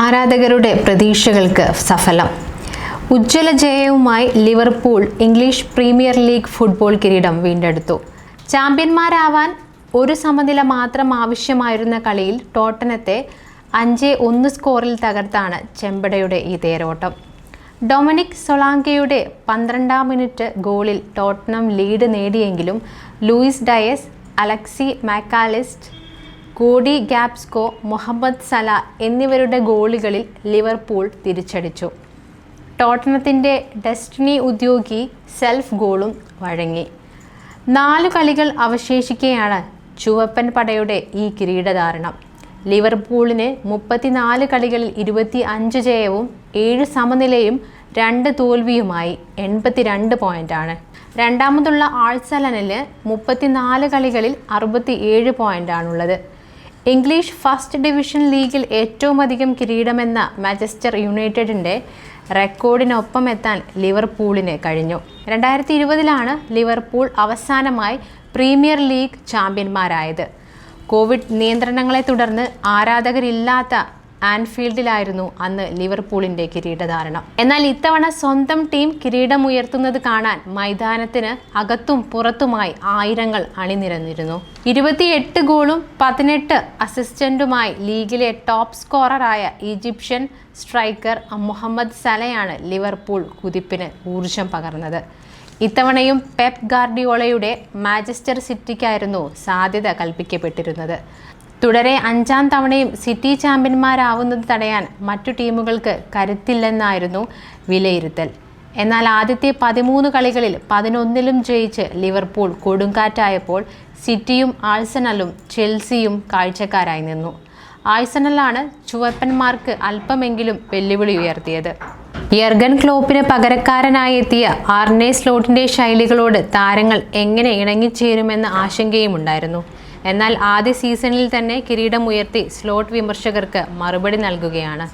ആരാധകരുടെ പ്രതീക്ഷകൾക്ക് സഫലം. ഉജ്ജ്വല ജയവുമായി Liverpool English Premier League football കിരീടം വീണ്ടെടുത്തു. ചാമ്പ്യന്മാരാവാൻ ഒരു സമനില മാത്രം ആവശ്യമായിരുന്ന കളിയിൽ ടോട്ടനത്തെ അഞ്ച് ഒന്ന് സ്കോറിൽ തകർത്താണ് ചെമ്പടയുടെ ഈ തേരോട്ടം. ഡൊമിനിക് സൊളാങ്കയുടെ പന്ത്രണ്ടാം മിനിറ്റ് ഗോളിൽ Tottenham lead നേടിയെങ്കിലും Luis Diaz Alexis Mac Allister Cody Gakpo Mohamed Salah എന്നിവരുടെ ഗോളുകളിൽ ലിവർപൂൾ തിരിച്ചടിച്ചു. ടോട്ടനത്തിന്റെ ഡെസ്റ്റിനി ഉദ്യോഗി സെൽഫ് ഗോളും വഴങ്ങി. നാലു കളികൾ അവശേഷിക്കെയാണ് ചുവപ്പൻ പടയുടെ ഈ കിരീടധാരണം. ലിവർപൂളിന് മുപ്പത്തിനാല് കളികളിൽ ഇരുപത്തി അഞ്ച് ജയവും ഏഴ് സമനിലയും രണ്ട് തോൽവിയുമായി എൺപത്തിരണ്ട് പോയിന്റാണ് രണ്ടാമതുള്ള ആൾസലനിൽ മുപ്പത്തിനാല് കളികളിൽ അറുപത്തി ഏഴ് പോയിന്റാണുള്ളത്. ഇംഗ്ലീഷ് ഫസ്റ്റ് ഡിവിഷൻ ലീഗിൽ ഏറ്റവും അധികം കിരീടമെന്ന മാഞ്ചസ്റ്റർ യുണൈറ്റഡിന്റെ റെക്കോർഡിനൊപ്പം എത്താൻ ലിവർപൂളിന് കഴിഞ്ഞു. രണ്ടായിരത്തി ഇരുപതിലാണ് ലിവർപൂൾ അവസാനമായി പ്രീമിയർ ലീഗ് ചാമ്പ്യന്മാരായത്. കോവിഡ് നിയന്ത്രണങ്ങളെ തുടർന്ന് ആരാധകരില്ലാത്ത ആൻഫീൽഡിലായിരുന്നു അന്ന് ലിവർപൂളിന്റെ കിരീടധാരണം. എന്നാൽ ഇത്തവണ സ്വന്തം ടീം കിരീടമുയർത്തുന്നത് കാണാൻ മൈതാനത്തിന് അകത്തും പുറത്തുമായി ആയിരങ്ങൾ അണിനിരന്നിരുന്നു. ഇരുപത്തിയെട്ട് ഗോളും പതിനെട്ട് അസിസ്റ്റന്റുമായി ലീഗിലെ ടോപ്പ് സ്കോററായ ഈജിപ്ഷ്യൻ സ്ട്രൈക്കർ മുഹമ്മദ് സലയാണ് ലിവർപൂൾ കുതിപ്പിന് ഊർജം പകർന്നത്. ഇത്തവണയും പെപ് ഗാർഡിയോളയുടെ മാഞ്ചസ്റ്റർ സിറ്റിക്കായിരുന്നു സാധ്യത കൽപ്പിക്കപ്പെട്ടിരുന്നത്. തുടരെ അഞ്ചാം തവണയും സിറ്റി ചാമ്പ്യന്മാരാവുന്നത് തടയാൻ മറ്റു ടീമുകൾക്ക് കരുത്തില്ലെന്നായിരുന്നു വിലയിരുത്തൽ. എന്നാൽ ആദ്യത്തെ പതിമൂന്ന് കളികളിൽ പതിനൊന്നിലും ജയിച്ച് ലിവർപൂൾ കൊടുങ്കാറ്റായപ്പോൾ സിറ്റിയും ആഴ്സണലും ചെൽസിയും കാഴ്ചക്കാരായി നിന്നു. ആഴ്സണലാണ് ചുവപ്പന്മാർക്ക് അല്പമെങ്കിലും വെല്ലുവിളി ഉയർത്തിയത്. യർഗൻ ക്ലോപ്പിന് പകരക്കാരനായി എത്തിയ ആർനെ സ്ലോട്ടിന്റെ ശൈലികളോട് താരങ്ങൾ എങ്ങനെ ഇണങ്ങിച്ചേരുമെന്ന ആശങ്കയുമുണ്ടായിരുന്നു. എന്നാൽ ആദ്യ സീസണിൽ തന്നെ കിരീടമുയർത്തി സ്ലോട്ട് വിമർശകർക്ക് മറുപടി നൽകുകയാണ്.